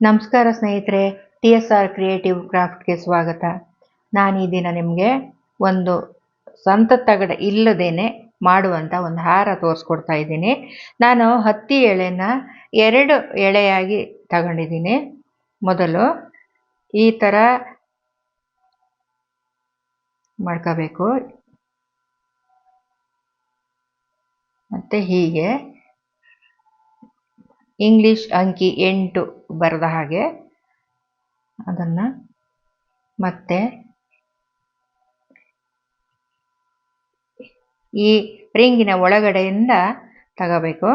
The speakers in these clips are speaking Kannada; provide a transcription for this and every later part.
ನಮಸ್ಕಾರ ಸ್ನೇಹಿತರೆ ಟಿ ಎಸ್ ಆರ್ ಕ್ರಿಯೇಟಿವ್ ಕ್ರಾಫ್ಟ್ಗೆ ಸ್ವಾಗತ. ನಾನು ಈ ದಿನ ನಿಮಗೆ ಒಂದು ಸ್ವಂತ ತಗಡ ಇಲ್ಲದೇನೆ ಮಾಡುವಂಥ ಒಂದು ಹಾರ ತೋರಿಸ್ಕೊಡ್ತಾ ಇದ್ದೀನಿ. ನಾನು ಹತ್ತಿ ಎಳೆನ ಎರಡು ಎಳೆಯಾಗಿ ತಗೊಂಡಿದ್ದೀನಿ. ಮೊದಲು ಈ ಥರ ಮಾಡ್ಕೋಬೇಕು. ಮತ್ತು ಹೀಗೆ ಇಂಗ್ಲಿಷ್ ಅಂಕಿ ಎಂಟು ಬರೆದ ಹಾಗೆ ಅದನ್ನು ಮತ್ತೆ ಈ ರಿಂಗಿನ ಒಳಗಡೆಯಿಂದ ತಗೋಬೇಕು.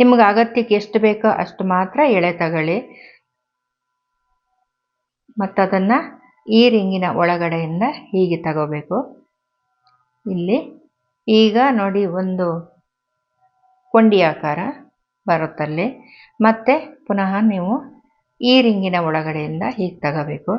ನಿಮಗೆ ಅಗತ್ಯಕ್ಕೆ ಎಷ್ಟು ಬೇಕೋ ಅಷ್ಟು ಮಾತ್ರ ಎಳೆ ತಗೊಳ್ಳಿ. ಮತ್ತದನ್ನು ಈ ರಿಂಗಿನ ಒಳಗಡೆಯಿಂದ ಹೀಗೆ ತಗೋಬೇಕು. ಇಲ್ಲಿ ಈಗ ನೋಡಿ ಒಂದು ಕೊಂಡಿ ಆಕಾರ ಬರುತ್ತಲ್ಲಿ. ಮತ್ತೆ ಪುನಃ ನೀವು ಈ ರಿಂಗಿನ ಒಳಗಡೆಯಿಂದ ಹೀಗೆ ತಗೋಬೇಕು.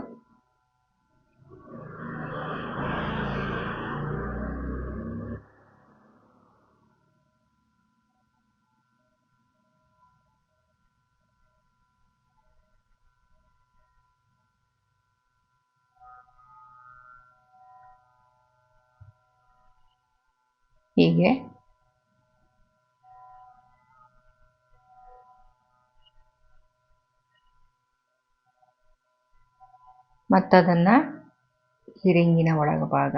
ಹೀಗೆ. ಮತ್ತದನ್ನು ಹಿರಿಂಗಿನ ಒಳಗ ಭಾಗ.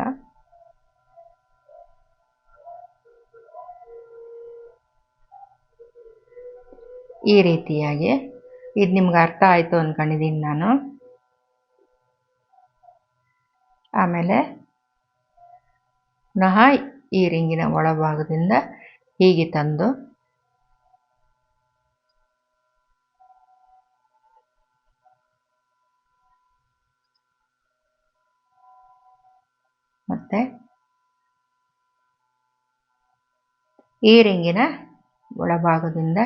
ಈ ರೀತಿಯಾಗಿ. ಇದು ನಿಮ್ಗೆ ಅರ್ಥ ಆಯಿತು ಅಂದ್ಕೊಂಡಿದ್ದೀನಿ ನಾನು. ಆಮೇಲೆ ಪುನಃ ಈ ರಿಂಗಿನ ಒಳಭಾಗದಿಂದ ಹೀಗೆ ತಂದು ಮತ್ತೆ ಈ ರಿಂಗಿನ ಒಳಭಾಗದಿಂದ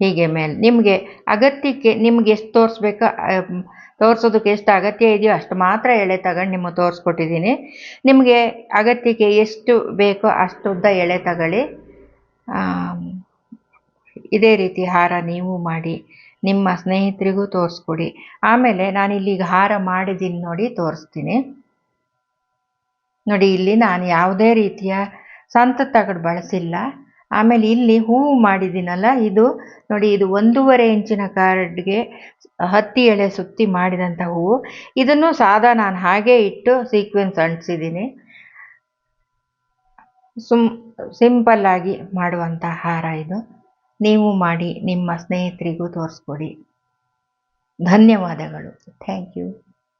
ಹೀಗೆ ಮೇಲೆ. ನಿಮಗೆ ಅಗತ್ಯಕ್ಕೆ ನಿಮ್ಗೆ ಎಷ್ಟು ತೋರಿಸ್ಬೇಕು ತೋರಿಸೋದಕ್ಕೆ ಎಷ್ಟು ಅಗತ್ಯ ಇದೆಯೋ ಅಷ್ಟು ಮಾತ್ರ ಎಳೆ ತಗೊಂಡು ನಿಮಗೆ ತೋರಿಸ್ಕೊಟ್ಟಿದ್ದೀನಿ. ನಿಮಗೆ ಅಗತ್ಯಕ್ಕೆ ಎಷ್ಟು ಬೇಕೋ ಅಷ್ಟು ಉದ್ದ ಎಳೆ ತಗೊಳ್ಳಿ. ಇದೇ ರೀತಿ ಹಾರ ನೀವು ಮಾಡಿ, ನಿಮ್ಮ ಸ್ನೇಹಿತರಿಗೂ ತೋರಿಸ್ಕೊಡಿ. ಆಮೇಲೆ ನಾನು ಈಗ ಹಾರ ಮಾಡಿದ್ದೀನಿ ನೋಡಿ ತೋರಿಸ್ತೀನಿ. ನೋಡಿ, ಇಲ್ಲಿ ನಾನು ಯಾವುದೇ ರೀತಿಯ ಸಂತ ತಗಡು ಬಳಸಿಲ್ಲ. ಆಮೇಲೆ ಇಲ್ಲಿ ಹೂವು ಮಾಡಿದ್ದೀನಲ್ಲ, ಇದು ನೋಡಿ, ಇದು ಒಂದೂವರೆ ಇಂಚಿನ ಕಾರ್ಡ್ಗೆ ಹತ್ತಿ ಎಳೆ ಸುತ್ತಿ ಮಾಡಿದಂಥ ಹೂವು ಇದನ್ನು ಸಾದಾ ನಾನು ಹಾಗೇ ಇಟ್ಟು ಸೀಕ್ವೆನ್ಸ್ ಅಂಟಿಸಿದ್ದೀನಿ. ಸುಮ್ ಸಿಂಪಲ್ಲಾಗಿ ಮಾಡುವಂಥ ಹಾರ ಇದು. ನೀವು ಮಾಡಿ, ನಿಮ್ಮ ಸ್ನೇಹಿತರಿಗೂ ತೋರಿಸ್ಕೊಡಿ. ಧನ್ಯವಾದಗಳು. Thank you